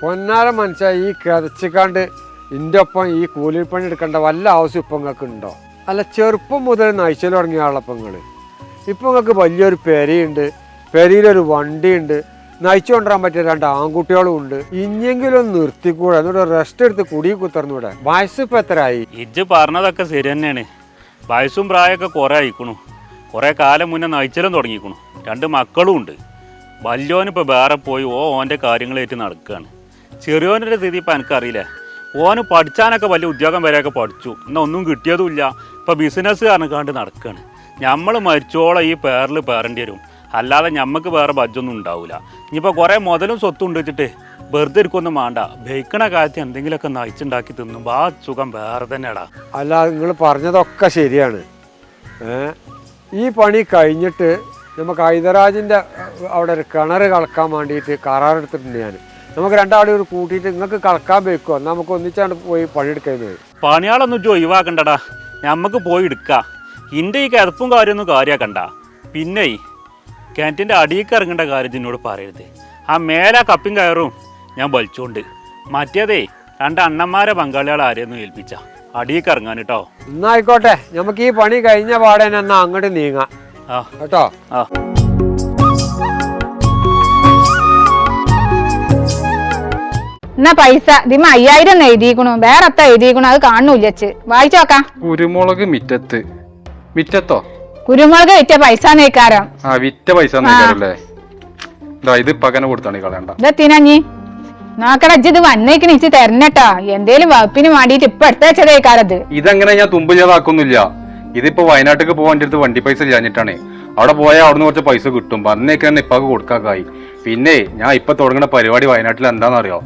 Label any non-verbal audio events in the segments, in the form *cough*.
പൊന്നാര മനുഷ്യ ഈ കിതച്ചിക്കാണ്ട് ഇന്റെ ഒപ്പം ഈ കൂലിപ്പണി എടുക്കേണ്ട വല്ല ആവശ്യം ഇപ്പം നിങ്ങൾക്ക് ഉണ്ടോ? അല്ല ചെറുപ്പം മുതൽ നയിച്ചൽ തുടങ്ങിയ ആളപ്പം നിങ്ങൾ ഇപ്പം നിങ്ങൾക്ക് വലിയൊരു പെരയുണ്ട് പെരയിലൊരു വണ്ടിയുണ്ട് നയിച്ചു കൊണ്ടുവരാൻ പറ്റിയ രണ്ട് ആൺകുട്ടികളും ഉണ്ട്. ഇനിയെങ്കിലും നിർത്തിക്കൂടെ? എന്നിട്ട് റെസ്റ്റ് എടുത്ത് കുടി കുത്തർന്നൂടെ വയസ്സ് ഇപ്പം എത്രയായി? ഇജ്ജ് പറഞ്ഞതൊക്കെ ശരി തന്നെയാണ്. വയസ്സും പ്രായമൊക്കെ കുറേ ആയിക്കണു. കുറേ കാലം മുന്നേ നയിച്ചലും തുടങ്ങിക്കണു. രണ്ട് മക്കളും ഉണ്ട്. വല്യോനിപ്പോൾ വേറെ പോയി ഓ ഓന്റെ കാര്യങ്ങളായിട്ട് നടക്കുകയാണ് ചെറിയോന്റെ സ്ഥിതി ഇപ്പം എനിക്കറിയില്ലേ? ഓന് പഠിച്ചാനൊക്കെ വലിയ ഉദ്യോഗം വരെയൊക്കെ പഠിച്ചു. എന്നാൽ ഒന്നും കിട്ടിയതുമില്ല. ഇപ്പോൾ ബിസിനസ് കാരണക്കാണ്ട് നടക്കുകയാണ് നമ്മൾ മരിച്ചോളം ഈ പേരിൽ പേരേണ്ടി വരും. അല്ലാതെ നമുക്ക് വേറെ ബജ്ജൊന്നും ഉണ്ടാവില്ല ഇനിയിപ്പോൾ കുറേ മുതലും സ്വത്തും ഉണ്ട് വെച്ചിട്ട് വെറുതെ ഇരിക്കൊന്നും വേണ്ട. ബേക്കണ കാലത്ത് എന്തെങ്കിലുമൊക്കെ നയിച്ചുണ്ടാക്കി തിന്നുമ്പോൾ ആ സുഖം വേറെ തന്നെയാടാ. അല്ല നിങ്ങൾ പറഞ്ഞതൊക്കെ ശരിയാണ്. ഈ പണി കഴിഞ്ഞിട്ട് നമുക്ക് ഹൈദരാജിന്റെ അവിടെ ഒരു കിണർ കളക്കാൻ വേണ്ടിയിട്ട് കരാറെടുത്തിട്ടുണ്ട് ഞാൻ നമുക്ക് രണ്ടാളും ഒരു കൂട്ടിയിട്ട് നിങ്ങൾക്ക് കളക്കാൻ വെക്കുക എന്നാൽ നമുക്ക് ഒന്നിച്ചാണ് പോയി പണിയെടുക്കുന്നത് പണിയാളൊന്നും ഇജ്ജ് ഒഴിവാക്കണ്ടടാ. നമുക്ക് പോയി എടുക്കാം. ഇന്റെ ഈ കിടപ്പും കാര്യമൊന്നും കാര്യമാക്കണ്ട പിന്നെ കിണറ്റിന്റെ അടിയിലേക്ക് ഇറങ്ങേണ്ട കാര്യം എന്നോട് പറയരുത്. ആ മേലെ കപ്പിയും കയറും ഞാൻ വലിച്ചോണ്ട്. മറ്റേതേ രണ്ട് അണ്ണന്മാരെ പങ്കാളികളെ ആരെയൊന്നും ഏൽപ്പിച്ച. അടിയിലേക്ക് ഇറങ്ങാൻ കേട്ടോ. എന്നായിക്കോട്ടെ നമുക്ക് ഈ പണി കഴിഞ്ഞ പാടേനെന്നാ അങ്ങോട്ട് നീങ്ങാം. കേട്ടോ? എന്നാ പൈസ? ഇതിമ അയ്യായിരം ഒന്ന് എഴുതിയിക്കണു. വേറെ അത്ത എഴുതിയിക്കണു. അത് കാണൂല്ലച്ച് വായിച്ചു നോക്കാം. കുരുമുളക് മിറ്റത്ത്. മിറ്റത്തോ? കുരുമുളക് വിറ്റ പൈസ നീക്കാരോ ആ വിറ്റ പൈസ നിൽക്കാറല്ലേ ഇതാ ഇത് പകന കൊടുത്താണ് കളയണ്ട ഇതെത്തിനഞ്ഞി നോക്കട ഇത് വന്നേക്കണ ഇച്ച് തരണട്ടോ. എന്തേലും വകുപ്പിന് വേണ്ടിട്ട് ഇപ്പൊ എടുത്ത വെച്ചതേക്കാരത് ഇതെങ്ങനെ ഞാൻ തുമ്പില്ലാതാക്കൊന്നുമില്ല ഇതിപ്പോ വയനാട്ടിലേക്ക് പോകാൻ എന്റെ അടുത്ത് വണ്ടി പൈസ ഇല്ലാഞ്ഞിട്ടാണ്. അവിടെ പോയാൽ അവിടുന്ന് കുറച്ച് പൈസ കിട്ടും. വന്നേക്ക് തന്നെ ഇപ്പൊക്കെ കൊടുക്കാക്കായി. പിന്നെ ഞാൻ ഇപ്പൊ തുടങ്ങുന്ന പരിപാടി വയനാട്ടിൽ എന്താണെന്നറിയോ?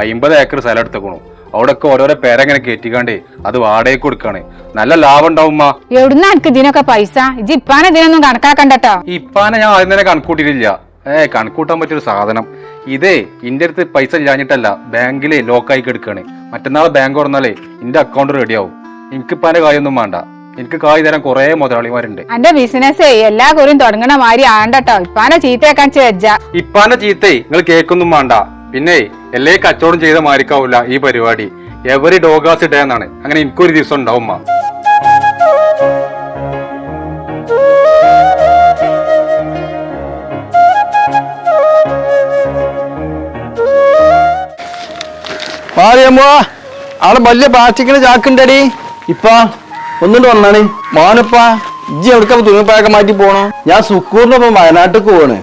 അമ്പത് ഏക്കർ സ്ഥലം എടുത്തേക്കണു. അവിടെയൊക്കെ ഓരോരോ പേരങ്ങനെ കയറ്റിക്കാണ്ടേ അത് വാടകയ്ക്ക് കൊടുക്കാണ്. നല്ല ലാഭം ഉണ്ടാവും ഉമ്മ. എവിടുന്ന എനിക്ക് ഇതിനൊക്കെ പൈസ? ഇജ്ജ് ഇപ്പാനെ ഇതിനൊന്നും കണക്കാക്കണ്ടോ ഇപ്പാനെ ഞാൻ ആദ്യം തന്നെ കണക്കൂട്ടിയിട്ടില്ല. ഏ കണക്കൂട്ടാൻ പറ്റിയൊരു സാധനം. ഇതേ ഇന്റെ അടുത്ത് പൈസ ഇല്ലാഞ്ഞിട്ടല്ല ബാങ്കിലെ ലോക്കായി കിടക്കാണ് മറ്റന്നാളെ ബാങ്ക് തുറന്നാലേ ഇന്റെ അക്കൗണ്ട് റെഡിയാവും എനിക്ക് ഇപ്പാന്റെ കാര്യമൊന്നും വേണ്ട. എനിക്ക് കായ് തരാൻ കുറെ മുതലാളിമാരുണ്ട്. എന്റെ ബിസിനസ് എല്ലാ കുറിയും തുടങ്ങണ മാതിരി ആണ്ടട്ടോ. ഇപ്പാനെ ചീത്തയാക്കാൻ വെച്ച ഇപ്പാന്റെ ചീത്തേ നിങ്ങൾ കേക്കൊന്നും വേണ്ട പിന്നെ എല്ലേ കച്ചവടം ചെയ്ത മാറിക്കാവൂല ഈ പരിപാടി. എവറി ഡോഗാസ് ഡേ എന്നാണ്. അങ്ങനെ എനിക്കൊരു ദിവസം ഉണ്ടാവും. മാറിയമ്മോ അവിടെ വലിയ പ്ലാസ്റ്റിക്കിന് ചാക്കുണ്ടടി. ഇപ്പ. ഒന്നുകൊണ്ട് വന്നാണ്. മോനപ്പ ഇജ്ജി എവിടക്ക തുണിപ്പായൊക്കെ മാറ്റി പോണോ? ഞാൻ സുക്കൂറിനൊപ്പം വയനാട്ടിൽ പോവാണ്.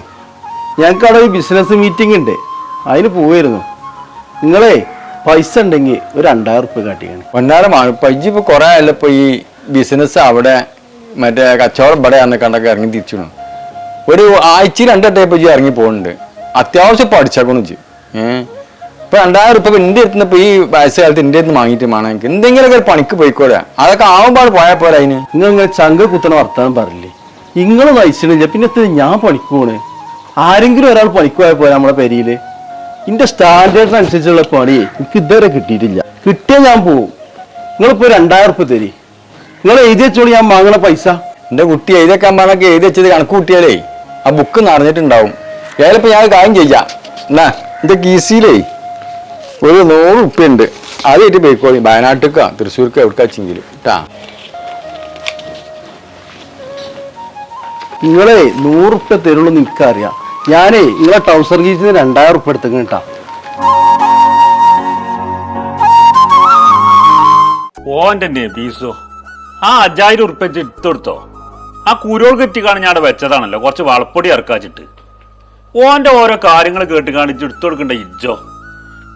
ഞങ്ങൾക്ക് അവിടെ ഒരു ബിസിനസ് മീറ്റിംഗ് ഉണ്ട്. അതിന് പോവായിരുന്നു. നിങ്ങളെ പൈസ ഉണ്ടെങ്കിൽ ഒരു രണ്ടായിരം ഉറുപ്പ്യ കാട്ടിയാണ് പൊന്നാരമാണ് ഇപ്പൊ ഇജ്ജി ഇപ്പൊ കുറെ ആയല്ലോ ഈ ബിസിനസ് അവിടെ മറ്റേ കച്ചവടം ഇവിടെ അന്ന് കണ്ടൊക്കെ ഇറങ്ങി തിരിച്ചു ഒരു ആഴ്ച രണ്ടട്ടേ ഇജ്ജി ഇറങ്ങി പോകുന്നുണ്ട് അത്യാവശ്യം പഠിച്ചേക്കണം ഏഹ് ഇപ്പൊ രണ്ടായിരം ഉറുപ്പ്യ ഇന്ത്യ എത്തുന്നപ്പോ ഈ വയസ്സുകാലത്ത് ഇന്ത്യ വാങ്ങിയിട്ട് വേണം എനിക്ക് എന്തെങ്കിലുമൊക്കെ ഒരു പണിക്ക് പോയിക്കോടെ അതൊക്കെ ആവുമ്പോൾ പോയാൽ പോലെ അതിന്. നിങ്ങൾ ഇങ്ങനെ ചങ്ക കുത്തണ വർത്താനം പറഞ്ഞില്ലേ നിങ്ങൾ നയിച്ചിട്ടില്ല പിന്നെ ഞാൻ പണിക്ക് പോണ്. ആരെങ്കിലും ഒരാൾ പണിക്ക് പോയാൽ പോലെ നമ്മളെ പെരിയിൽ. എന്റെ സ്റ്റാൻഡേർഡിനനുസരിച്ചുള്ള പണി എനിക്ക് ഇതുവരെ കിട്ടിയിട്ടില്ല. കിട്ടിയാൽ ഞാൻ പോവും. നിങ്ങളിപ്പോ രണ്ടായിരം ഉറുപ്പ് തരി. നിങ്ങൾ എഴുതി വെച്ചോളൂ ഞാൻ വാങ്ങണ പൈസ. എന്റെ കുട്ടി എഴുതിയൊക്കെ പറഞ്ഞൊക്കെ എഴുതി വെച്ചത് കണക്ക് കൂട്ടിയാലേ ആ ബുക്ക് നിറഞ്ഞിട്ടുണ്ടാവും. ഏതായാലും ഇപ്പൊ ഞാൻ കാര്യം ചെയ്യാം. എന്നാ എന്റെ കീസിയിലേ ഒരു നൂറ് ഉപ്പുണ്ട്. അതായിട്ട് പോയിക്കോളി വയനാട്ടിലേക്കാ. തൃശ്ശൂർക്ക്. എവിടേക്കാച്ചെങ്കിലും കേട്ടാ നിങ്ങളെ നൂറുപ്യ തരുള്ളൂ എനിക്കറിയാം. ഞാനേ നിങ്ങളെ ടൗസർ ഗീസിന് രണ്ടായിരം ഉപ്പ് എടുത്തു കേട്ടാ ഓന്റെ ബീസോ ആ അഞ്ചായിരം ഉറുപ്പ എടുത്തെടുത്തോ. ആ കുരോൾ കെട്ടിക്കാണ് ഞാൻ വെച്ചതാണല്ലോ. കുറച്ച് വളപ്പൊടി ഇറക്കാച്ചിട്ട്. ഓന്റെ ഓരോ കാര്യങ്ങൾ കേട്ട് കാണിച്ച് എടുത്തു കൊടുക്കണ്ട ഇജ്ജോ.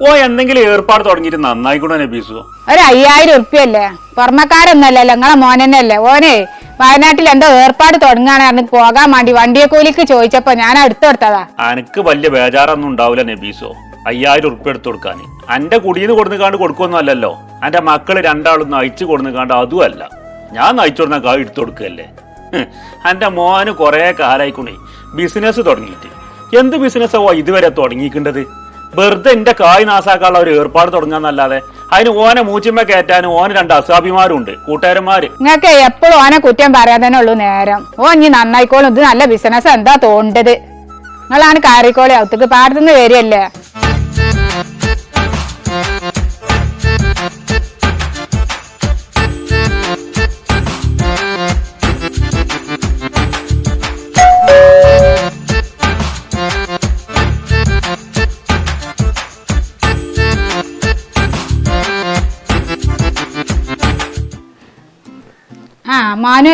ഓ എന്തെങ്കിലും ഏർപ്പാട് തുടങ്ങിയിട്ട് നന്നായിക്കൂടെ നബീസോ ഒരു അയ്യായിരം ഉറുപ്പ്യല്ലേ? പുറമക്കാരൊന്നല്ലല്ലോ നിങ്ങളെ മോനെന്നല്ലേ ഓനെ വയനാട്ടിൽ എന്തോ ഏർപ്പാട് തുടങ്ങാണ് പോകാൻ വേണ്ടി വണ്ടിയെ കൂലിക്ക് ചോദിച്ചപ്പോ ഞാൻ അടുത്തെടുത്തതാ എനിക്ക് അനക്ക് വലിയ ബേജാറൊന്നും ഉണ്ടാവില്ല നബീസോ. അയ്യായിരം ഉറുപ്പ്യ എടുത്തു കൊടുക്കാൻ. എന്റെ കുടിയിൽ കൊടുന്ന് കാണ്ട് കൊടുക്കൊന്നും അല്ലല്ലോ. എന്റെ മക്കൾ രണ്ടാളും നയിച്ചു കൊടുന്ന് കാണ്ട് അതുമല്ല ഞാൻ നയിച്ചു കൊടുന്ന കാ എടുത്തു കൊടുക്കല്ലേ എന്റെ മോന് കുറെ കാലായിക്കൊണ്ടേ ബിസിനസ് തുടങ്ങിയിട്ട്. എന്ത് ബിസിനസ്സാവോ ഇതുവരെ തുടങ്ങിയിട്ടുണ്ടത് വെറുതെ എന്റെ കായ് നാസാക്കാനുള്ള ഒരു ഏർപ്പാട് തുടങ്ങാന്നല്ലാതെ അതിന് ഓനെ മൂച്ചിമ്മ കയറ്റാനും ഓന് രണ്ട് അസാഭിമാരും ഉണ്ട് കൂട്ടുകാരന്മാര്. നിങ്ങൾക്ക് എപ്പോഴും ഓനെ കുറ്റം പറയാതന്നെ ഉള്ളു നേരം. ഓ ഇനി നന്നായിക്കോളും. ഇത് നല്ല ബിസിനസ് എന്താ തോണ്ടത്? നിങ്ങളാണ് കാരിക്കോളി അവത്തേക്ക് പാടത്തുനിന്ന് വരികയല്ലേ?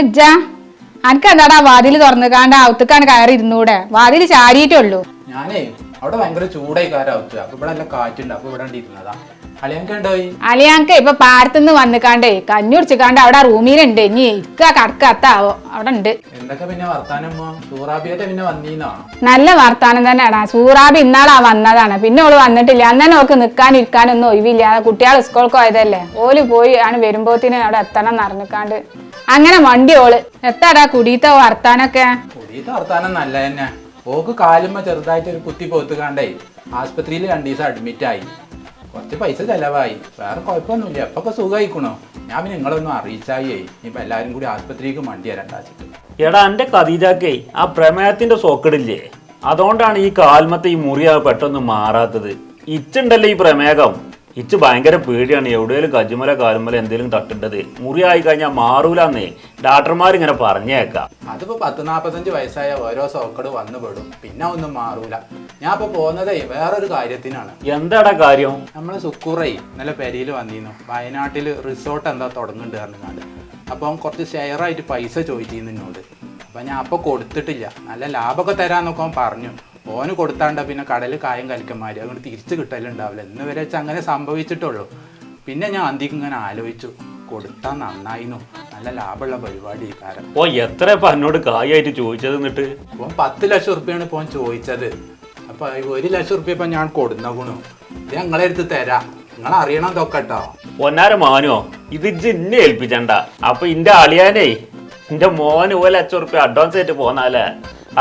മോനജ്ജ അനക്ക് എന്താടാ വാതിൽ തുറന്നുകാണ്ട് ഔത്തുക്കാണ് കയറി ഇരുന്നൂടെ? വാതിൽ ചാരിയിട്ടുള്ളൂ ഞാനേ അവിടെ ഭയങ്കര ചൂടായി കാരം അവത്ത് അപ്പൊ ഇവിടെ നല്ല കാറ്റുണ്ട്. അപ്പൊ ഇവിടെ ഇരുന്നതാ അലിയാങ്ക ഇപ്പൊ പാടത്തുനിന്ന് വന്നിക്കാണ്ടേ കഞ്ഞി കുടിച്ചിക്കാണ്ട് അവിടെ റൂമിലുണ്ട്. ഇനി ഇരിക്ക കടക്കാത്താവോ? അവിടെ ഉണ്ട്. നല്ല വർത്താനം തന്നെയാടാ സൂറാബി ഇന്നാളാ വന്നതാണ്. പിന്നെ ഓൾ വന്നിട്ടില്ല. അന്നേരം നോക്ക് നിൽക്കാൻ ഇരിക്കാനൊന്നും ഒഴിവില്ല കുട്ടികൾ സ്കൂൾക്ക് പോയതല്ലേ. ഓൽ പോയി ആണ് വരുമ്പോത്തിന് അവിടെ എത്തണം എന്നറിഞ്ഞിക്കാണ്ട് അങ്ങനെ വണ്ടി ഓൾ. എത്താടാ കുടീത്തെ വർത്താനൊക്കെ? കുടിയത്തെ വർത്താനം നല്ല തന്നെ. ഓക്ക് കാലുമ്മ ചെറുതായിട്ട് ഒരു കുത്തി പോത്ത് കണ്ടേ ആസ്പത്രിയിൽ രണ്ടു ദിവസം അഡ്മിറ്റ് ആയി. കുറച്ച് പൈസ ചെലവായി. വേറെ കുഴപ്പമൊന്നുമില്ല. അപ്പൊക്കെ സുഖമായിക്കണോ ഞാൻ പിന്നെ നിങ്ങളൊന്നും അറിയിച്ചായി. ഇപ്പൊ എല്ലാരും കൂടി ആസ്പത്രിക്ക് മണ്ടി എടാ എന്റെ കതീജാക്കേ ആ പ്രമേയത്തിന്റെ സോക്കടില്ലേ? അതുകൊണ്ടാണ് ഈ കാൽമത്തെ ഈ മുറിയാ പെട്ടെന്ന് മാറാത്തത്. ഇച്ചുണ്ടല്ലോ ഈ പ്രമേഹം. ഇച്ച് ഭയങ്കര പേടിയാണ്. എവിടെയെങ്കിലും കജുമല കാലുമല എന്തെങ്കിലും തട്ടേണ്ടത്. മുറിയായി കഴിഞ്ഞാൽ മാറൂലെന്നേ. ഡാക്ടർമാർ ഇങ്ങനെ പറഞ്ഞേക്കാം. അതിപ്പോ പത്ത് നാപ്പത്തഞ്ച് വയസ്സായ ഓരോ സോക്കട് വന്നു പെടും. പിന്നെ ഒന്നും മാറൂല. ഞാൻ ഇപ്പൊ പോകുന്നതേ വേറൊരു കാര്യത്തിനാണ്. എന്താടാ കാര്യം? നമ്മൾ സുക്കൂറേ ഇന്നലെ പെരിയിൽ വന്നിരുന്നു. വയനാട്ടിൽ റിസോർട്ട് എന്താ തുടങ്ങുന്നുണ്ട് പറഞ്ഞാണ്ട് അപ്പം കുറച്ച് ഷെയറായിട്ട് പൈസ ചോദിച്ചിരുന്നു എന്നോട് അപ്പം ഞാൻ അപ്പോൾ കൊടുത്തിട്ടില്ല. നല്ല ലാഭമൊക്കെ തരാന്നൊക്കെ അവൻ പറഞ്ഞു. ഓന് കൊടുത്താണ്ട പിന്നെ കടൽ കായം കലിക്കന്മാര് അതുകൊണ്ട് തിരിച്ചു കിട്ടലുണ്ടാവില്ല. ഇന്ന് വരെ വെച്ച് അങ്ങനെ സംഭവിച്ചിട്ടുള്ളൂ. പിന്നെ ഞാൻ അന്തിക്ക് ഇങ്ങനെ ആലോചിച്ചു. കൊടുത്താൽ നന്നായിരുന്നു നല്ല ലാഭമുള്ള പരിപാടി ഈ കാരം ഓ എത്ര എന്നോട് കായായിട്ട് ചോദിച്ചത് എന്നിട്ട്? ഇപ്പം പത്ത് ലക്ഷം റുപ്യാണ് ഇപ്പോൾ ചോദിച്ചത്. അപ്പൊ ഒരു ലക്ഷം റുപ്യ ഇപ്പൊ ഞാൻ കൊടുന്നകുണു ഇത് ഞങ്ങളെ അടുത്ത് തരാം. നിങ്ങൾ അറിയണം ഇതൊക്കെ കേട്ടോ. മാനോ ഇത് ഇജ്ജ് എന്നെ ഏൽപ്പിച്ചണ്ട? അപ്പൊ ഇന്റെ അളിയാനേ എന്റെ മോന് ഒരു ലക്ഷം റുപ്യ അഡ്വാൻസ് ആയിട്ട് പോന്നാലേ?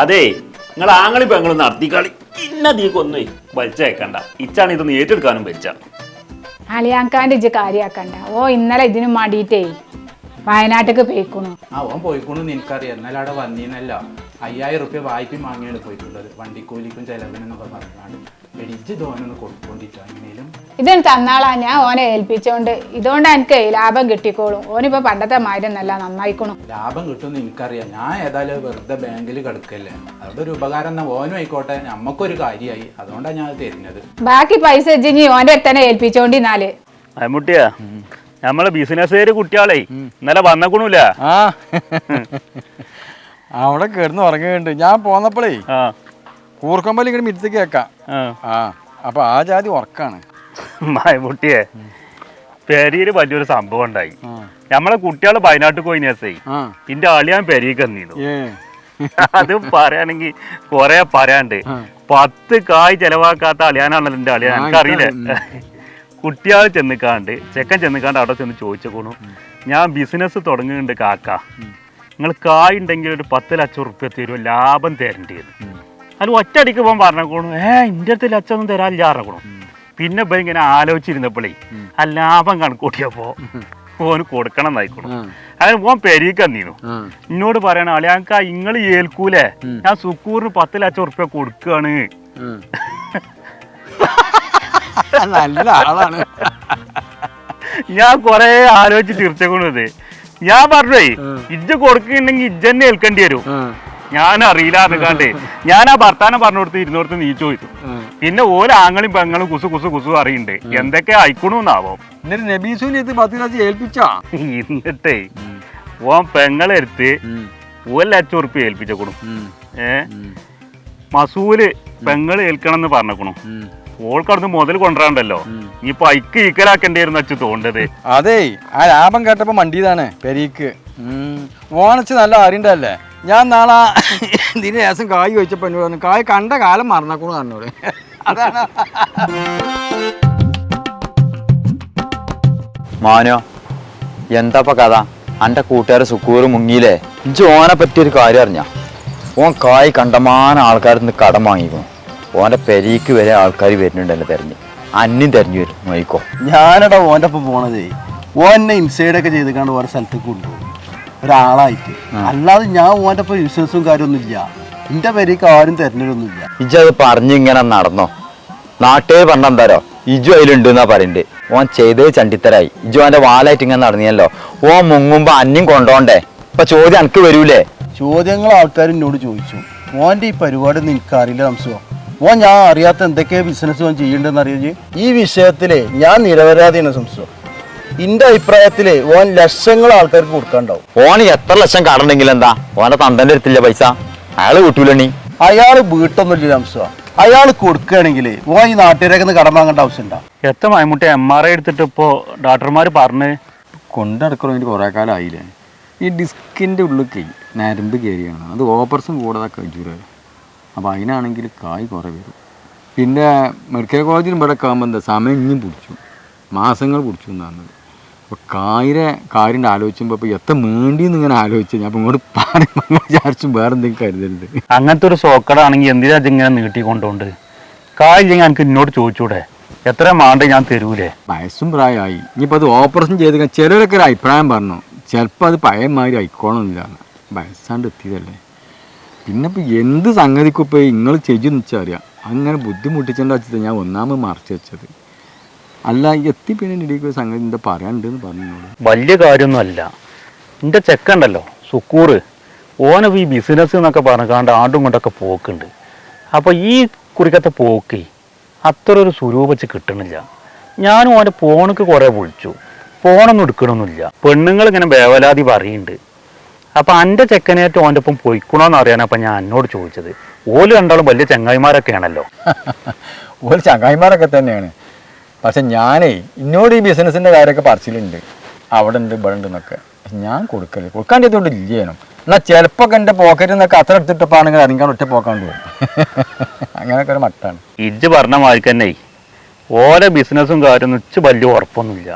അതേ നിങ്ങൾ ആങ്ങളി പെങ്ങളും നടത്തിക്കളി ഇന്നതീക്കൊന്നും വലിച്ചേക്കണ്ട ഇച്ചാണ് ഇതൊന്ന് ഏറ്റെടുക്കാനും വെച്ച. അലിയാങ്കാന്റെ ഇജ്ജ് കാര്യാക്കണ്ട. ഓ ഇന്നലെ ഇതിന് മാടിയിട്ടേ. വയനാട്ടിക്ക് പോയിക്കണു. ആ ഓൻ പോയിക്കോണെന്ന് എനിക്കറിയാം. എന്നാലും അവിടെ വന്നീന്നല്ല. അയ്യായിരം റുപ്യ വായ്പ വാങ്ങിയാണ് പോയിട്ടുള്ളത്. വണ്ടിക്കൂലിക്കും ചെലവിനെന്നൊക്കെ പറഞ്ഞാണ്ട് എടിച്ച് തോന്നൊന്ന് കൊടുക്കൊണ്ടിട്ടോ എങ്ങനെയും ഇതിന് തന്നാളാ ഞാൻ ഓനെ ഏൽപ്പിച്ചോണ്ട്. ഇതുകൊണ്ട് എനിക്ക് ലാഭം കിട്ടിക്കോളും. ഓനിപ്പോ പണ്ടത്തെ മാതിരിയൊന്നല്ല നന്നായിക്കണം ലാഭം കിട്ടും എനിക്കറിയാം. ഞാൻ ഏതായാലും വെറുതെ ബാങ്കിൽ കിടക്കല്ലേ. അതുകൊണ്ട് ഒരു ഉപകാരം എന്നാ ഓനും ആയിക്കോട്ടെ. നമ്മക്കൊരു കാര്യമായി അതുകൊണ്ടാണ് ഞാൻ തരുന്നത്. ബാക്കി പൈസ ജിഞ്ഞി ഓന്റെ അടുത്തന്നെ ഏൽപ്പിച്ചോണ്ടിന്നാൽ അയമുട്ടിയാ നമ്മളെ ബിസിനസ്സുകാര് കുട്ടിയാളെ ഇന്നലെ വന്നക്കണൂല. ആ. അവിടെ കിടന്ന് ഉറങ്ങുന്നുണ്ട് ഞാൻ പോന്നപ്പോഴേ ആ കൂർക്കമ്പലി ഇങ്ങനെ മിറ്റത്തേക്ക് കേക്കാം ആ. അപ്പൊ ആ ജാതി ഉറക്കാണ്. മായമുട്ടിയെ പെരിയിൽ വലിയൊരു സംഭവം ഉണ്ടായി. നമ്മളെ കുട്ടികൾ വയനാട്ടിൽ പോയി നേസേ. ഇന്റെ അളിയാൻ പെരിക്ക് വന്നിരുന്നു അത് പറയാണെങ്കിൽ കൊറേ പറയാണ്ട്. പത്ത് കായ് ചെലവാക്കാത്ത അളിയാനാണല്ലോ എന്റെ അളിയാൻ. എനിക്കറിയില്ല? എനിക്കറിയാം. കുട്ടിയാൾ ചെന്നിക്കാണ്ട് ചെക്കൻ ചെന്നിക്കാണ്ട് അവിടെ ചെന്ന് ചോദിച്ചോണു ഞാൻ ബിസിനസ് തുടങ്ങുന്നുണ്ട് കാക്ക. നിങ്ങൾ കായ് ഉണ്ടെങ്കിൽ ഒരു പത്ത് ലക്ഷം റുപ്യ തരുമോ ലാഭം തരേണ്ടത് അത് ഒറ്റയടിക്ക് പോകാൻ പറഞ്ഞേക്കണു. ഏ ഇന്റെ അടുത്ത് ലക്ഷം ഒന്നും തരാനില്ല പറഞ്ഞോണു പിന്നെ ഇപ്പൊ ഇങ്ങനെ ആലോചിച്ചിരുന്നപ്പോഴേ ആ ലാഭം കണക്കൂട്ടിയപ്പോ ഓന് കൊടുക്കണം എന്നായിക്കോണു. ആ. അങ്ങനെ ഓൻ പെരീക്ക് ആ എന്നോട് പറയണ ആ ഇങ്ങൾ ഏൽക്കൂലേ? ഞാൻ സുക്കൂറിന് പത്ത് ലക്ഷം ഉറുപ്യ കൊടുക്കാണ്. *laughs* നല്ല ആളാണ്. ഞാൻ കൊറേ ആലോചിച്ച് തീർച്ചയായിട്ടും ഞാൻ പറഞ്ഞേ ഇജ്ജ് കൊടുക്കുന്നുണ്ടെങ്കിൽ ഇജ്ജന്നെ ഏൽക്കേണ്ടി വരും. ആ, ഞാൻ അറിയില്ല കണ്ടേ. ഞാൻ ആ ഭർത്താനം പറഞ്ഞു കൊടുത്ത് ഇരുന്നോടത്ത് നീ ചോദിച്ചു. പിന്നെ ഓല ആങ്ങളും പെങ്ങളും കുസു കുസു കുസു അറിയണ്ട്. എന്തൊക്കെ അയക്കണൂന്നാവോ? എന്നിട്ട് നബീസുവിന് ഇത് ഏൽപ്പിച്ചാ? എന്നിട്ടേ ഓൻ പെങ്ങളെടുത്ത് ഒരു ലക്ഷം ഉറുപ്പ്യ ഏൽപ്പിച്ചേക്കണു. ഏ? മസൂൽ പെങ്ങൾ ഏൽക്കണം എന്ന് പറഞ്ഞേക്കണു. ഉം. ഓൾക്കവിടുന്ന് മുതൽ കൊണ്ടുവരാണ്ടല്ലോ. ഇനിയിപ്പൊ ഐക്ക് ഈക്കലാക്കേണ്ടിയിരുന്നു അച്ഛൻ തോണ്ടത്. അതെ ആ ലാഭം കേട്ടപ്പോ മണ്ടിയതാണ് പെരീക്ക്. ഓണച്ച് നല്ല അറിയണ്ടല്ലേ ഞാൻ നാളെ ഇതിന്റെ ശേഷം കായ് വെച്ചപ്പോ എന്നോട് പറഞ്ഞു കായ് കണ്ട കാലം മറന്നേക്കണു പറഞ്ഞോട് അതാണ്. മാനോ എന്താപ്പ കഥ? എന്റെ കൂട്ടുകാരെ സുക്കൂറ് മുങ്ങിയില്ലേ? ഇജ്ജ് ഓനെ പറ്റിയൊരു കാര്യം അറിഞ്ഞ? ഓൻ കായ് കണ്ടമാനം ആൾക്കാരിൽ നിന്ന് കടം വാങ്ങിക്കും ഓന്റെ പെരീക്ക് വരെ ആൾക്കാർ വരുന്നുണ്ടല്ലോ തെരഞ്ഞ്. അന്യം തെരഞ്ഞു വരും നോയിക്കോ. ഞാനടാ ഓന്റെ ഒപ്പം പോണതേ. ഓൻ എന്നെ ഇൻസൈഡൊക്കെ ചെയ്തിക്കാണ്ട് ഓരോ സ്ഥലത്തേക്ക് കൊണ്ടുപോകും. ഒരാളായിട്ട്. അല്ലാതെ ഞാൻ ഓന്റെ ഒപ്പം ബിസിനസ്സും കാര്യമൊന്നുമില്ല. എന്റെ പേരേക്ക് ആരും തെരഞ്ഞെടുപ്പൊന്നുമില്ല ഇജ്ജത് പറഞ്ഞിങ്ങനെ നടന്നോ? നാട്ടേ പണ്ടം തരോ ഇജു അതിലുണ്ട് എന്നാ പറയണ്ട്. ഓൻ ചെയ്തേ ചണ്ടിത്തരായി. ഇജു അവന്റെ വാലായിട്ട് ഇങ്ങനെ നടന്നിയല്ലോ ഓൻ മുങ്ങുമ്പോ അന്യം കൊണ്ടോണ്ടേ? ഇപ്പൊ ചോദ്യം എനിക്ക് വരൂലേ? ചോദ്യങ്ങൾ ആൾക്കാർ എന്നോട് ചോദിച്ചു. ഓന്റെ ഈ പരിപാടി ഒന്നും എനിക്കറിയില്ല സംശയം. ഓൻ ഞാൻ അറിയാത്ത എന്തൊക്കെ ബിസിനസ് ഓൻ ചെയ്യണ്ടെന്ന് അറിയാം ഈ വിഷയത്തിലെ ഞാൻ നിരപരാധിയാണ് സംശയം. എന്റെ അഭിപ്രായത്തിൽ ഓൻ ലക്ഷങ്ങൾ ആൾക്കാർക്ക് കൊടുക്കാണ്ടാവും. ഓന് എത്ര ലക്ഷം കടണ്ടെങ്കിൽ എന്താ? ഓന്റെ തന്തന്റെ അടുത്തില്ല പൈസ. അയാൾ കിട്ടൂലണി അയാൾ വീട്ടൊന്നുമില്ല അംശ അയാൾ കൊടുക്കുകയാണെങ്കിൽ ഓൻ ഈ നാട്ടുകാരൊക്കെ ഒന്ന് കടം വാങ്ങേണ്ട ആവശ്യമുണ്ടോ? എത്ര മൈമുട്ടി എം ആർ ഐ എടുത്തിട്ട് ഇപ്പോ ഡോക്ടർമാർ പറഞ്ഞ്? കൊണ്ടടക്കണം കുറെ കുറേ കാലം ആയില്ലേ? ഈ ഡിസ്കിന്റെ ഉള്ളിൽ കൈ നരമ്പ് കയറിയാണ് അത് ഓപ്പറേഷൻ കൂടാതെ കഴിച്ചൂല അപ്പോൾ അതിനാണെങ്കിൽ കായ് കുറേ വരും. പിന്നെ മെഡിക്കൽ കോളേജിൽ ഇവിടെ കാണുമ്പോൾ എന്താ? സമയം ഇനിയും പിടിച്ചു. മാസങ്ങൾ പിടിച്ചു എന്നാണ്. അപ്പോൾ കായിരെ കാര്യം ആലോചിക്കുമ്പോൾ ഇപ്പോൾ എത്ര വേണ്ടിയെന്ന് ഇങ്ങനെ ആലോചിച്ചു ഞാൻ ഇങ്ങോട്ട് പറയുമ്പോൾ വിചാരിച്ചും വേറെ എന്തെങ്കിലും കരുതരുത്. അങ്ങനത്തെ ഒരു സോക്കടാണെങ്കിൽ എന്തിനാ ഇങ്ങനെ നീട്ടിക്കൊണ്ടുണ്ട്? കായില്ലെങ്കിൽ എനിക്ക് എന്നോട് ചോദിച്ചൂടെ? എത്ര മാണ്ട് ഞാൻ തരൂലേ? വയസ്സും പ്രായമായി. ഇനിയിപ്പോൾ അത് ഓപ്പറേഷൻ ചെയ്ത് ചിലരൊക്കെ ഒരു അഭിപ്രായം പറഞ്ഞു. ചിലപ്പോൾ അത് പഴയമാതിരി ആയിക്കോണമെന്നില്ല വയസ്സാണ്ട് എത്തിയതല്ലേ. പിന്നെ ഇപ്പോൾ എന്ത് സംഗതിക്കും ഇപ്പോൾ നിങ്ങൾ ചെയ്യുന്നു വെച്ചാൽ അറിയാം. അങ്ങനെ ബുദ്ധിമുട്ടിച്ചെന്ന് വെച്ചിട്ട് ഞാൻ ഒന്നാമത് മറച്ചു വെച്ചത്. അല്ല എത്തി പിന്നെ ഇടയ്ക്ക് സംഗതി എന്താ പറയാനുണ്ടെന്ന് പറഞ്ഞോളൂ വലിയ കാര്യമൊന്നുമല്ല. എന്റെ ചെക്കണ്ടല്ലോ സുക്കൂറ്. ഓന ഈ ബിസിനസ് എന്നൊക്കെ പറഞ്ഞാണ്ട് ആണ്ടും കൊണ്ടൊക്കെ പോക്കുണ്ട്. അപ്പോൾ ഈ കുറിക്കത്തെ പോക്ക് അത്ര ഒരു സ്വരൂപിച്ച് കിട്ടണില്ല. ഞാനും ഓന്റെ പോണക്ക് കുറേ വിളിച്ചു. ഫോണൊന്നും എടുക്കണമൊന്നുമില്ല. പെണ്ണുങ്ങൾ ഇങ്ങനെ വേവലാതി പറയുന്നുണ്ട്. അപ്പോൾ എന്റെ ചെക്കനേറ്റ് ഓന്റെ ഒപ്പം പൊയ്ക്കണോന്ന് അറിയാനാണ് അപ്പം ഞാൻ എന്നോട് ചോദിച്ചത്. ഓൽ കണ്ടാലും വലിയ ചങ്ങായിമാരൊക്കെയാണല്ലോ. *laughs* ഓൽ ചങ്ങായിമാരൊക്കെ തന്നെയാണ്. പക്ഷെ ഞാനേ ഇന്നോട് ഈ ബിസിനസ്സിന്റെ കാര്യമൊക്കെ പറച്ചിലുണ്ട്. അവിടെ ഉണ്ട് ഇവിടെ ഉണ്ട് എന്നൊക്കെ ഞാൻ കൊടുക്കൽ കൊടുക്കാണ്ടതുകൊണ്ട് ഇല്ലേനും. എന്നാൽ ചിലപ്പോൾ എന്റെ പോക്കറ്റിൽ നിന്നൊക്കെ അത്ര എടുത്തിട്ടപ്പോണെങ്കിൽ അറിയാൻ ഒറ്റ പോക്കാണ്ട് പോകും *laughs* അങ്ങനെയൊക്കെ ഒരു മട്ടാണ്. ഇജ്ജ് പറഞ്ഞ മാതിരി തന്നെ ഓരോ ബിസിനസ്സും കാര്യം ഇച്ച് വലിയ ഉറപ്പൊന്നുമില്ല.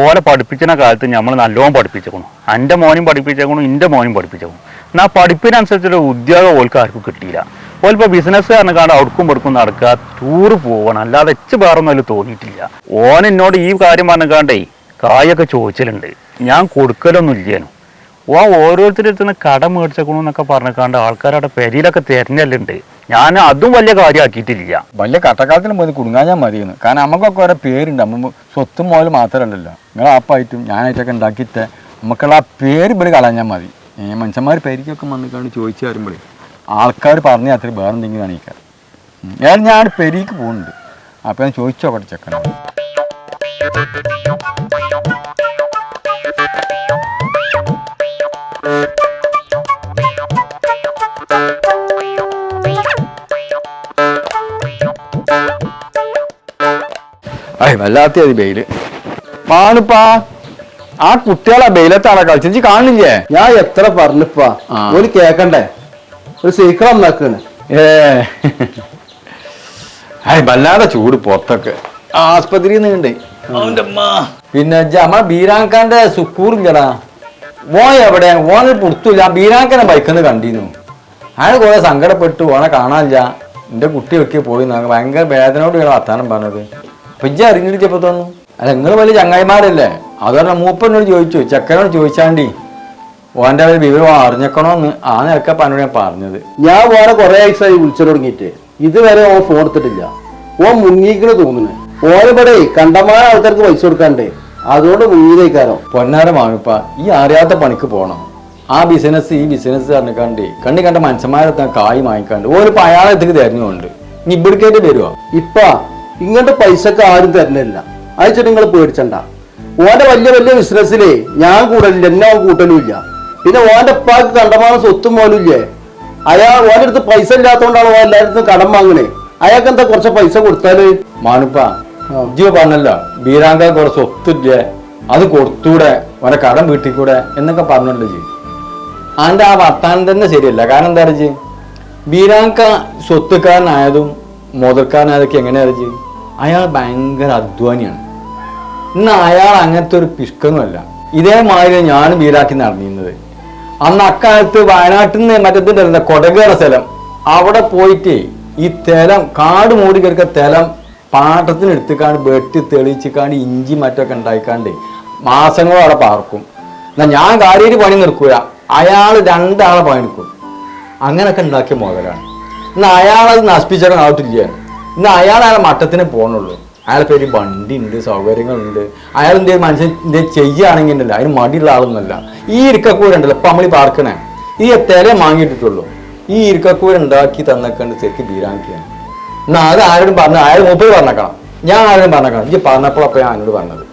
ഓലെ പഠിപ്പിക്കുന്ന കാലത്ത് നമ്മൾ നല്ലോണം പഠിപ്പിച്ചേക്കണു. എന്റെ മോനും പഠിപ്പിച്ചേക്കണു എന്റെ മോനും പഠിപ്പിച്ചേക്കണം. എന്നാൽ പഠിപ്പിനനുസരിച്ചുള്ള ഉദ്യോഗം ഓൽക്കാർക്കും കിട്ടിയില്ല. ഓലിപ്പോൾ ബിസിനസ് കാരണം കാണാൻ അവിടക്കും പെടുക്കും നടക്കുക ടൂറ് പോവണം. അല്ലാതെ എച്ച് വേറൊന്നും അതിൽ തോന്നിയിട്ടില്ല. ഓൻ എന്നോട് ഈ കാര്യം പറഞ്ഞാണ്ടേ കായൊക്കെ ചോദിച്ചിട്ടുണ്ട്. ഞാൻ കൊടുക്കലൊന്നും ഇല്ലേനു. ഓ ഓരോരുത്തരുടെ കടം മേടിച്ചേക്കണു എന്നൊക്കെ പറഞ്ഞാണ്ട് ആൾക്കാരുടെ പെരിയിലൊക്കെ തിരഞ്ഞല്ലുണ്ട്. ഞാൻ അതും വലിയ കാര്യമാക്കിയിട്ടില്ല വലിയ കട്ടക്കാലത്തിന് പോയി കുടുങ്ങാൻ ഞാൻ മതിയെന്ന്. കാരണം നമുക്കൊക്കെ ഓരോ പേരുണ്ട്. നമ്മൾ സ്വത്തും മോലും മാത്രമല്ലല്ലോ നിങ്ങൾ ആപ്പായിട്ടും ഞാനായിട്ടൊക്കെ ഉണ്ടാക്കിയിട്ട് നമുക്കുള്ള ആ പേര് ഇവിടെ കളഞ്ഞാൽ മതി. മനുഷ്യന്മാർ പേരിക്കൊക്കെ വന്നിട്ടാണ് ചോദിച്ചു വരുമ്പോഴേ ആൾക്കാർ പറഞ്ഞ അത്ര വേറെ എന്തെങ്കിലും കാണിക്കാം ഞാൻ ഞാൻ പെരിക്ക് പോകുന്നുണ്ട് അപ്പോൾ ഞാൻ ചോദിച്ചോക്കട്ടെ ചെക്കനോട് അയ് വല്ലാത്ത അത് ബെയിൽ മാണിപ്പാ ആ കുട്ടികളെ ബെയിലത്താണ് കളിച്ചു കാണില്ലേ ഞാൻ എത്ര പറഞ്ഞപ്പാ. ഒരു കേക്കണ്ടേ? ഒരു സീക്രം ഉണ്ടാക്കാണ് ഏ. വല്ലാതെ ചൂട് പുറത്തൊക്കെ. ആസ്പത്രിയിൽ നീണ്ടേ പിന്നെ ജമ ബീരാങ്കാന്റെ സുക്കൂറില്ലടാ ഓ എവിടെ? ഓന് പുറത്തില്ല ബീരാങ്കനെ ബൈക്കിന്ന് കണ്ടിരുന്നു അയാൾ കുറെ സങ്കടപ്പെട്ടു. ഓനെ കാണാനില്ല. എന്റെ കുട്ടി വെക്കി പോയി ഭയങ്കര വേദനയോട് ഇയാൾ വർത്താനം പറഞ്ഞത്. അപ്പൊ ഇജ്ജ അറിഞ്ഞിട്ടിപ്പോ തോന്നുന്നു അല്ല നിങ്ങൾ വലിയ ചങ്ങായിമാരല്ലേ? അതുപോലെ മൂപ്പനോട് ചോദിച്ചു. ചെക്കനോട് ചോദിച്ചാണ്ടി. ഓന്റെ ഒരു വിവരം അറിഞ്ഞേക്കണോന്ന് ആ നിരക്ക പനോട് ഞാൻ പറഞ്ഞത്. ഞാൻ വേറെ കുറെ ആഴ്ചയായി വിളിച്ചു തുടങ്ങിയിട്ട്. ഇതുവരെ ഓൻ ഫോൺ എടുത്തിട്ടില്ല ഓൻ മുങ്ങിക്കണ് തോന്നുന്നു. ഓനിവിടെ കണ്ടമാന ആൾക്കാർക്ക് പൈസ കൊടുക്കാണ്ടേ അതുകൊണ്ട് മുങ്ങിയതേക്കാരോ? പൊന്നാര മാമിപ്പ ഈ അറിയാത്ത പണിക്ക് പോണം. ആ ബിസിനസ് ഈ ബിസിനസ് അറിഞ്ഞിക്കാണ്ട് കണ്ണി കണ്ട മനുഷ്യന്മാരെ കായ് വാങ്ങിക്കാണ്ട് ഓരിപ്പോ പയാളത്തേക്ക് തിരഞ്ഞുകൊണ്ട്. ഇനി ഇവിടേക്കായിട്ട് വരുമോ ഇപ്പ ഇങ്ങനത്തെ പൈസക്ക് ആരും തരുന്നില്ല അയച്ചിട്ട് നിങ്ങൾ പേടിച്ചണ്ട. ഓന്റെ വലിയ വലിയ ബിസിനസ്സിലേ ഞാൻ കൂടലില്ല എന്നെ അവൻ കൂട്ടലുമില്ല. പിന്നെ ഓന്റെ ഉപ്പാക്ക് കണ്ടമാനം സ്വത്തും പോലുമില്ലേ? അയാൾ ഓന്റെ അടുത്ത് പൈസ ഇല്ലാത്തതുകൊണ്ടാണ് ഓൻ എല്ലായിടത്തും കടം വാങ്ങണേ. അയാൾക്ക് എന്താ കുറച്ച് പൈസ കൊടുത്താൽ? മാണിപ്പ ജിയോ പറഞ്ഞല്ലോ ബീരാങ്ക കുറെ സ്വത്തില്ലേ? അത് കൊടുത്തൂടെ ഓനെ കടം വീട്ടിക്കൂടെ എന്നൊക്കെ പറഞ്ഞല്ലോ ജി അതിന്റെ ആ വർത്താനം തന്നെ ശരിയല്ല. കാരണം എന്താ ജി ബീരാങ്ക സ്വത്തുക്കാരനായതും മുതൽക്കാരനായതൊക്കെ എങ്ങനെയാ ജി അയാൾ ഭയങ്കര അധ്വാനിയാണ്. ഇന്ന് അയാൾ അങ്ങനത്തെ ഒരു പിഷ്കൊന്നുമല്ല ഇതേമാതിരി ഞാൻ ബീരാക്കി നടന്നിരുന്നത്. അന്ന് അക്കാലത്ത് വയനാട്ടിൽ നിന്ന് മറ്റേ കൊടകേറ സ്ഥലം. അവിടെ പോയിട്ട് ഈ തലം കാട് മൂടി കിടക്ക തെലം പാട്ടത്തിന് എടുത്തിക്കാണ്ട് വെട്ടി തെളിയിച്ചിക്കാണ്ട് ഇഞ്ചി മറ്റൊക്കെ ഉണ്ടായിക്കാണ്ട് മാസങ്ങളും അവിടെ പാർക്കും. എന്നാ ഞാൻ കാര്യമായിട്ട് പണി നിർക്കൂല. അയാൾ രണ്ടാളെ പണി എടുക്കും. അങ്ങനെയൊക്കെ ഉണ്ടാക്കിയ മുതലാണ്. ഇന്ന് അയാളത് നശിപ്പിച്ചിടാൻ ആവട്ടില്ല ഇന്ന് അയാളെ മട്ടത്തിനെ പോകണുള്ളൂ അയാളെ പേര് വണ്ടി ഉണ്ട് സൗകര്യങ്ങളുണ്ട്. അയാൾ എന്തേ മനുഷ്യൻ എന്തേ ചെയ്യുകയാണെങ്കിൽ ഉണ്ടല്ലോ. അതിന് മടിയുള്ള ആളൊന്നുമല്ല. ഈ ഇരിക്കക്കൂരുണ്ടല്ലോ ഇപ്പം നമ്മൾ പാർക്കണേ. ഈ തെല വാങ്ങിയിട്ടിട്ടുള്ളൂ ഈ ഇരിക്കക്കൂര ഉണ്ടാക്കി തന്നേക്കണ്ട് ശരിക്കും ബീരാക്കിയാണ് എന്നാൽ അത് ആരോടും പറഞ്ഞു അയാൾ മൂപ്പര് പറഞ്ഞേക്കണം. ഞാൻ ആരോടും പറഞ്ഞേക്കണം. ഈ പറഞ്ഞപ്പോഴപ്പോൾ ഞാൻ എന്നോട് പറഞ്ഞത്.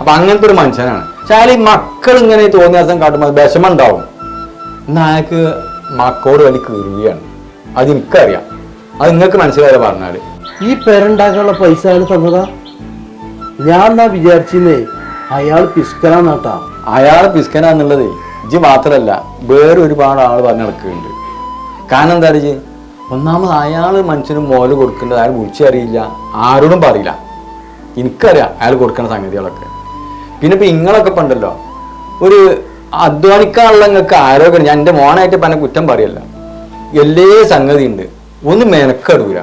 അപ്പം അങ്ങനത്തെ ഒരു മനുഷ്യനാണ്. പക്ഷെ ഈ മക്കൾ ഇങ്ങനെ തോന്നിയ ദിവസം കാട്ടുമ്പോൾ വിഷമം ഉണ്ടാവും എന്നാൽ അയാൾക്ക് മക്കോട് വലിയ കീറുകയാണ്. അത് എനിക്കറിയാം. അത് നിങ്ങൾക്ക് മനസ്സിലായാലും പറഞ്ഞാൽ. ഈ പേരുണ്ടാക്കാനുള്ള പൈസ ആണ് തന്നതാ ഞാൻ എന്നാ വിചാരിച്ചിരുന്നേ അയാൾ പിസ്കനാട്ടാ അയാൾ പിസ്കനാന്നുള്ളത് ഇജ് മാത്രല്ല വേറെ ഒരുപാട് ആൾ പറഞ്ഞു നടക്കുന്നുണ്ട്. കാരണം എന്താ ഇജ് ഒന്നാമത് അയാൾ മനുഷ്യന് മോൽ കൊടുക്കേണ്ടത് അയാൾ വിളിച്ചറിയില്ല ആരോടും പറയില്ല. എനിക്കറിയാം അയാൾ കൊടുക്കുന്ന സംഗതികളൊക്കെ. പിന്നെ ഇപ്പൊ ഇങ്ങളൊക്കെ പണ്ടല്ലോ ഒരു അധ്വാനിക്കാനുള്ള നിങ്ങൾക്ക് ആരോഗ്യം ഞാൻ എന്റെ മോനായിട്ട് പറഞ്ഞ കുറ്റം പറയല്ല. എല്ലാ സംഗതി ഉണ്ട് ഒന്ന് മെനക്കെടൂല.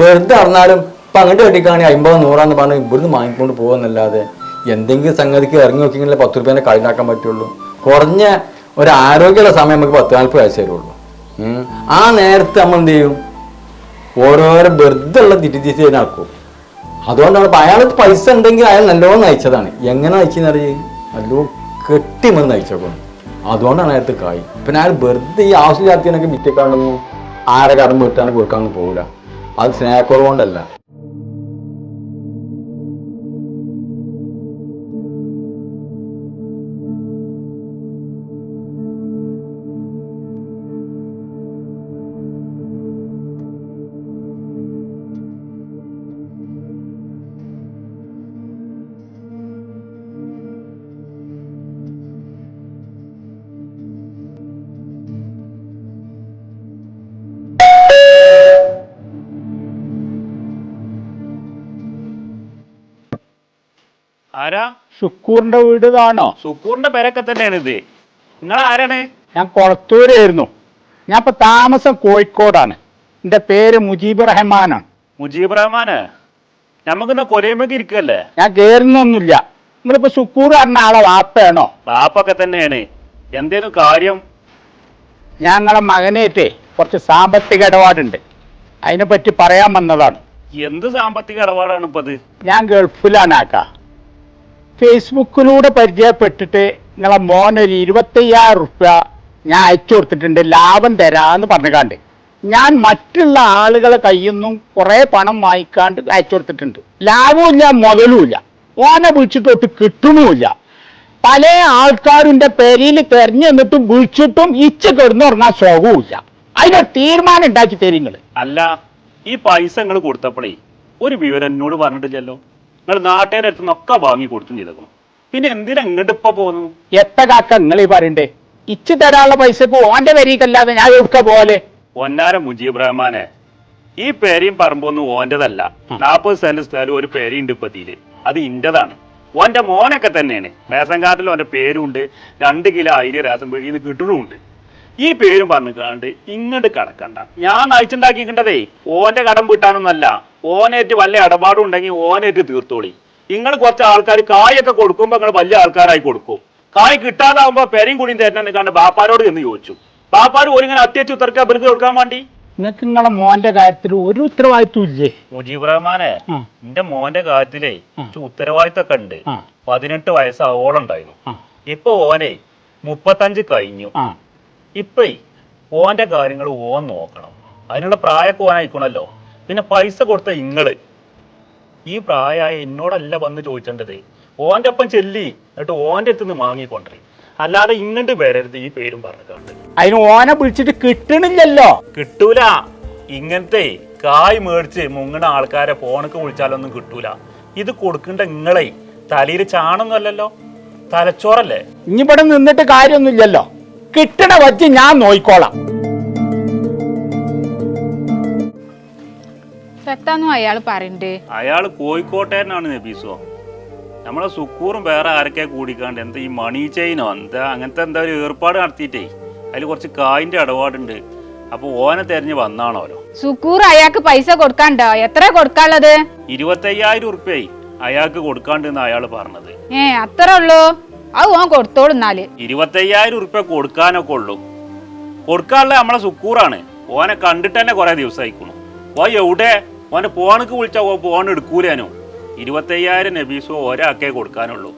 വെറുതെ അറിഞ്ഞാലും ഇപ്പം അങ്ങോട്ട് കെട്ടിക്കാണെങ്കിൽ അമ്പത് നൂറാന്ന് പറഞ്ഞ് ഇവിടുന്ന് വാങ്ങിക്കൊണ്ട് പോകുന്നല്ലാതെ എന്തെങ്കിലും സംഗതിക്ക് ഇറങ്ങി നോക്കിയെങ്കിലേ പത്ത് റുപ്യേനെ കളിയാക്കാൻ പറ്റുള്ളൂ. കുറഞ്ഞ ഒരു ആരോഗ്യമുള്ള സമയം നമുക്ക് പത്ത് നാൽപ്പത് വയസ്സ് വരുള്ളൂ ആ നേരത്തെ നമ്മൾ എന്ത് ചെയ്യും? ഓരോരോ വെറുതെ ഉള്ള തിരി തന്നെ ആക്കും. അതുകൊണ്ടാണ് അയാൾ പൈസ ഉണ്ടെങ്കിൽ അയാൾ നല്ലോണം നയിച്ചതാണ്. എങ്ങനെ നയിച്ചെന്ന് നല്ലോ കെട്ടിമെന്ന് നയിച്ചോക്കണം അതുകൊണ്ടാണ് അയാൾക്ക് കായി. പിന്നെ അയാൾ വെറുതെ ഈ ആവശ്യമില്ലാത്തതിനൊക്കെ വിറ്റേക്കാണൊന്നും ആരെ കടം വിട്ടാണ് കൊടുക്കാനൊന്നും പോകില്ല അത് സ്നേഹക്കുറവുകൊണ്ടല്ല. ആരാ? ഷുക്കൂറിന്റെ വീട് ഇതാണോ സുക്കൂറിന്റെ പേരൊക്കെ തന്നെയാണ് ഇത്. നിങ്ങൾ ആരാണ്? ഞാൻ കൊളത്തൂരായിരുന്നു. ഞാൻ ഇപ്പൊ താമസം കോഴിക്കോടാണ്. എന്റെ പേര് മുജീബ് റഹ്മാനാണ്. മുജീബ് റഹ്മാന്? നമുക്കിന്ന് കൊലയുമ്പൊക്കെ ഇരിക്കല്ലേ? ഞാൻ കേറുന്നൊന്നുമില്ല. നിങ്ങളിപ്പോ ഷുക്കൂർ പറഞ്ഞ ആളെ വാപ്പയാണോ? വാപ്പൊക്കെ തന്നെയാണ്. എന്തേലും കാര്യം? ഞങ്ങളെ മകനേറ്റേ കുറച്ച് സാമ്പത്തിക ഇടപാടുണ്ട്. അതിനെ പറ്റി പറയാൻ വന്നതാണ്. എന്ത് സാമ്പത്തിക ഇടപാടാണ് ഇപ്പത് ഞാൻ ഗൾഫിലാണ് ആക്ക. ഫേസ്ബുക്കിലൂടെ പരിചയപ്പെട്ടിട്ട് നിങ്ങളെ മോനൊരു ഇരുപത്തയ്യായിരം റുപ്യ ഞാൻ അയച്ചു കൊടുത്തിട്ടുണ്ട് ലാഭം തരാന്ന് പറഞ്ഞുകാണ്ട്. ഞാൻ മറ്റുള്ള ആളുകളെ കയ്യിൽ നിന്നും കുറേ പണം വാങ്ങിക്കാണ്ട് അയച്ചു കൊടുത്തിട്ടുണ്ട്. ലാഭവുമില്ല മുതലുമില്ല. ഓനെ വിളിച്ചിട്ടൊട്ട് കിട്ടുന്നുമില്ല. പല ആൾക്കാരുടെ പേരിൽ തെരഞ്ഞു നിന്നിട്ടും വിളിച്ചിട്ടും ഇച്ച കിടന്നുറങ്ങാൻ സുഖവുമില്ല. അതിനൊരു തീരുമാനം ഉണ്ടാക്കി തരും അല്ല ഈ പൈസ നിങ്ങൾ കൊടുത്തപ്പോഴേ ഒരു വിവരം എന്നോട് പറഞ്ഞിട്ടില്ലല്ലോ. നിങ്ങൾ നാട്ടുകാരുടെ അടുത്ത് നിന്നൊക്കെ വാങ്ങി കൊടുത്തും ചെയ്തേക്കണം പിന്നെ എന്തിനാ ഇങ്ങോട്ട് ഇപ്പൊ പോകുന്നു എത്ര കാക്ക നിങ്ങൾ ഈ പറയണ്ടേ? ഇച്ചു തരാനുള്ള പൈസ ഇപ്പൊ ഓന്റെ വരിക്കല്ലാതെ ഞാൻ ഒക്കെ പോലെ ഒന്നാര മുജീബ് റഹ്മാനെ ഈ പേരയും പറമ്പൊന്നും ഓന്റെതല്ല. നാൽപ്പത് സെന്റ് സ്ഥലം ഒരു പേരയുണ്ട് ഇപ്പത്തിയിൽ അത് ഇന്റതാണ്. ഓന്റെ മോനൊക്കെ തന്നെയാണ്. റേഷൻ കാർഡിൽ ഓന്റെ പേരുണ്ട്. രണ്ട് കിലോ അയിൽ റേഷൻ പീടിയിൽ നിന്ന് കിട്ടണമുണ്ട്. ഈ പേരും പറഞ്ഞു കാണ്ട് ഇങ്ങോട്ട് കടക്കണ്ട. ഞാൻ അയച്ചുണ്ടാക്കിക്കണ്ടതേ ഓന്റെ കടം വീട്ടാനൊന്നല്ല. ഓനേറ്റ് വല്ല ഇടപാടും ഉണ്ടെങ്കിൽ ഓനേറ്റ് തീർത്തോളി. നിങ്ങൾ കുറച്ച് ആൾക്കാർ കായൊക്കെ കൊടുക്കുമ്പോ നിങ്ങൾ വലിയ ആൾക്കാരായി കൊടുക്കും. കായ് കിട്ടാതാവുമ്പോ പെരയും കുടിയും തരണം കണ്ട് ബാപ്പാരോട് എന്ന് ചോദിച്ചു. ബാപ്പാര് ഓരിങ്ങനെ അത്യച്ചു ഉത്തരക്ക് അവർക്ക് കൊടുക്കാൻ വേണ്ടി? നിങ്ങൾക്ക് നിങ്ങളെ മോന്റെ കാര്യത്തിൽ ഒരു ഉത്തരവാദിത്വം ഇല്ലേ? മുജീബ് റഹ്മാനെ. എന്റെ മോന്റെ കാര്യത്തിലേ ഉത്തരവാദിത്തൊക്കെ ഉണ്ട്. പതിനെട്ട് വയസ്സാവോളം ഉണ്ടായിരുന്നു. ഇപ്പൊ ഓനെ മുപ്പത്തഞ്ച് കഴിഞ്ഞു. ഇപ്പൊ ഓന്റെ കാര്യങ്ങൾ ഓൻ നോക്കണം. അതിനുള്ള പ്രായമൊക്കെ ഓനായിക്കണല്ലോ പിന്നെ പൈസ കൊടുത്ത ഇങ്ങൾ. ഈ പ്രായമായ എന്നോടല്ല വന്ന് ചോദിച്ചേണ്ടത്. ഓന്റെ ഒപ്പം ചെല്ലി എന്നിട്ട് ഓന്റെ അടുത്ത് നിന്ന് വാങ്ങിക്കൊണ്ടേ അല്ലാതെ ഇങ്ങോട്ട് വരരുത് ഈ പേരും പറഞ്ഞിട്ടുണ്ട് അതിന് ഓനെ വിളിച്ചിട്ട് കിട്ടണില്ലല്ലോ. കിട്ടൂല. ഇങ്ങനത്തെ കായ് മേടിച്ച് മുങ്ങണ ആൾക്കാരെ ഫോണൊക്കെ വിളിച്ചാലൊന്നും കിട്ടൂല. ഇത് കൊടുക്കണ്ട ഇങ്ങളെ. തലയിൽ ചാണൊന്നുമല്ലല്ലോ തലച്ചോറല്ലേ? ഇനി ഇവിടെ നിന്നിട്ട് കാര്യമൊന്നുമില്ലല്ലോ. കിട്ടണ വച്ച് ഞാൻ നോയിക്കോളാം. എത്താന്നും അയാൾ പറയണ്ട്. അയാൾ കോഴിക്കോട്ടേനാണ് നബീസോ. നമ്മളെ സുക്കൂറും വേറെ ആരൊക്കെ കൂടിക്കാണ്ട്? എന്താ ഈ മണി ചെയിനോ എന്താ അങ്ങനത്തെ എന്താ ഒരു ഏർപ്പാട് നടത്തിയിട്ടേ? അതിൽ കുറച്ച് കായിന്റെ ഇടപാടുണ്ട്. അപ്പൊ ഓനെ തെരഞ്ഞ് വന്നാണോലോ സുക്കൂർ അയാൾക്ക് പൈസ കൊടുക്കാണ്ടോ? എത്ര കൊടുക്കാനുള്ളത്? ഇരുപത്തയ്യായിരം ഉറുപ്പ്യായി അയാൾക്ക് കൊടുക്കാണ്ടെന്ന് അയാൾ പറഞ്ഞത്. ഏ അത്ര ഉള്ളൂ? അത് ഓൻ കൊടുത്തോളുന്നാൽ ഇരുപത്തയ്യായിരം ഉറുപ്പ്യ കൊടുക്കാനൊക്കെ ഉള്ളൂ. കൊടുക്കാനുള്ള നമ്മളെ സുക്കൂറാണ്. ഓനെ കണ്ടിട്ട് തന്നെ കുറെ ദിവസമായിക്കണു ഓ എവിടെ? ഓനെ പോണക്ക് വിളിച്ചാൽ ഫോൺ എടുക്കൂലേനോ ഇരുപത്തയ്യായിരം നബീസോ ഒരാക്കേ കൊടുക്കാനുള്ളൂ.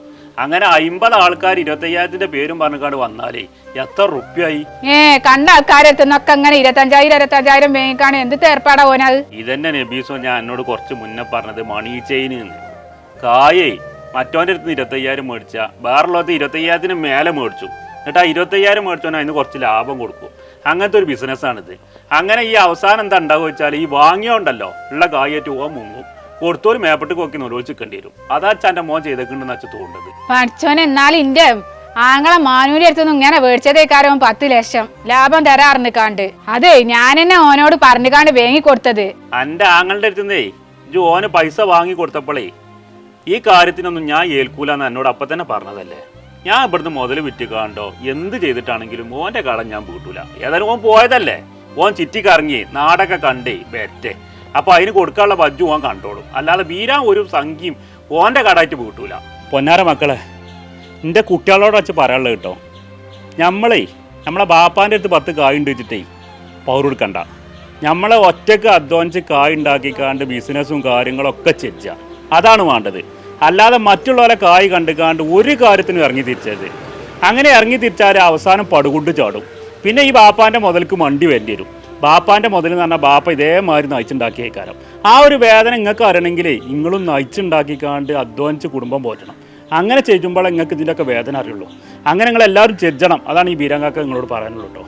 അങ്ങനെ അമ്പത് ആൾക്കാർ ഇരുപത്തയ്യായിരത്തിന്റെ പേരും പറഞ്ഞുകൊണ്ട് വന്നാലേ എത്ര റുപ്യായി? ഏ കണ്ട ആൾക്കാരെത്തുന്നൊക്കെ അങ്ങനെ ഇരുപത്തഞ്ചായിരം ഇരുപത്തഞ്ചായിരം വേങ്ങിക്കാണ് എന്ത് തേർപ്പാടാ ഓനത് ഇതന്നെ നബീസോ ഞാൻ എന്നോട് കുറച്ച് മുന്നേ പറഞ്ഞത് മണി ചെയിന് കായേ മറ്റോന്റെ അടുത്ത് ഇരുപത്തയ്യായിരം മേടിച്ച. വേറുള്ളത് ഇരുപത്തയ്യായിരത്തിന് മേലെ മേടിച്ചു. എന്നിട്ട് ആ ഇരുപത്തയ്യായിരം മേടിച്ചോനെ അതിന് കുറച്ച് ലാഭം കൊടുക്കും. അങ്ങനത്തെ ഒരു ബിസിനസ്സാണിത് അങ്ങനെ ഈ അവസാനം എന്താ ഉണ്ടാവുക വെച്ചാൽ ഈ വാങ്ങിയോണ്ടല്ലോ ഉള്ള കായേറ്റ് പോകാൻ മുങ്ങും. കൊടുത്തോര് മേപ്പെട്ട് കൊക്കി നൊലോച്ചിക്കേണ്ടി വരും. അതാ ചാന്റെ മോൻ ചെയ്തേക്കുണ്ടെന്ന് വെച്ച് തോന്നുന്നത്. പഠിച്ചോൻ എന്നാലും ഇന്റെ ആങ്ങളെ മാനൂരി അടുത്തൊന്നും ഇങ്ങനെ മേടിച്ചതേക്കാരോ പത്ത് ലക്ഷം ലാഭം തരാറുണ്ട് കാണ്ട്. അതെ ഞാൻ എന്നെ ഓനോട് പറഞ്ഞു കാണ്ട് വേങ്ങി കൊടുത്തത് എന്റെ ആങ്ങളുടെ അടുത്തുനിന്നേ ഇജ് ഓന് പൈസ വാങ്ങി കൊടുത്തപ്പോഴേ ഈ കാര്യത്തിനൊന്നും ഞാൻ ഏൽക്കൂലെന്ന് എന്നോട് അപ്പം തന്നെ പറഞ്ഞതല്ലേ? ഞാൻ ഇവിടുന്ന് മുതൽ വിറ്റ് കാണണ്ടോ എന്ത് ചെയ്തിട്ടാണെങ്കിലും ഓന്റെ കടം ഞാൻ വീട്ടൂല ഏതായാലും ഓൻ പോയതല്ലേ? ഓൻ ചുറ്റിക്കറങ്ങി നാടൊക്കെ കണ്ടേ ബെറ്റേ അപ്പോൾ അതിന് കൊടുക്കാനുള്ള ബജ്ജു ഓൻ കണ്ടോളും. അല്ലാതെ വീരാൻ ഒരു സംഖ്യയും ഓന്റെ കടായിട്ട് വീട്ടൂല പൊന്നാര മക്കളെ എന്റെ കുട്ടികളോട് വെച്ച് പറയാനുള്ളത് കേട്ടോ. നമ്മളേ നമ്മളെ ബാപ്പാന്റെ അടുത്ത് പത്ത് കായ് ഉണ്ട് വെച്ചിട്ടേ കൊടുക്കണ്ട. നമ്മളെ ഒറ്റയ്ക്ക് അധ്വാനിച്ച് കായ് ഉണ്ടാക്കിക്കാണ്ട് ബിസിനസ്സും കാര്യങ്ങളൊക്കെ ചെയ്യുക അതാണ് വേണ്ടത്. അല്ലാതെ മറ്റുള്ളവരെ കായ് കണ്ടുകാണ്ട് ഒരു കാര്യത്തിനും ഇറങ്ങി തിരിച്ചത് അങ്ങനെ ഇറങ്ങി തിരിച്ചാൽ അവസാനം പടുകൊണ്ട് ചാടും. പിന്നെ ഈ ബാപ്പാന്റെ മുതൽക്ക് മണ്ടി വേണ്ടി വരും. ബാപ്പാന്റെ മുതൽ എന്ന് പറഞ്ഞാൽ ബാപ്പ ഇതേമാതിരി നയിച്ചുണ്ടാക്കിയ കാരം ആ ഒരു വേദന നിങ്ങൾക്ക് അറിയണമെങ്കിലേ നിങ്ങളും നയിച്ചുണ്ടാക്കിക്കാണ്ട് അധ്വാനിച്ച് കുടുംബം പോറ്റണം. അങ്ങനെ ചെയ്യുമ്പോൾ നിങ്ങൾക്ക് ഇതിന്റെയൊക്കെ വേദന അറിയുള്ളൂ. അങ്ങനെ നിങ്ങൾ എല്ലാവരും ചെജ്ജണം അതാണ് ഈ ബീരാങ്കാക്ക നിങ്ങളോട് പറയാനുള്ളൂ കേട്ടോ.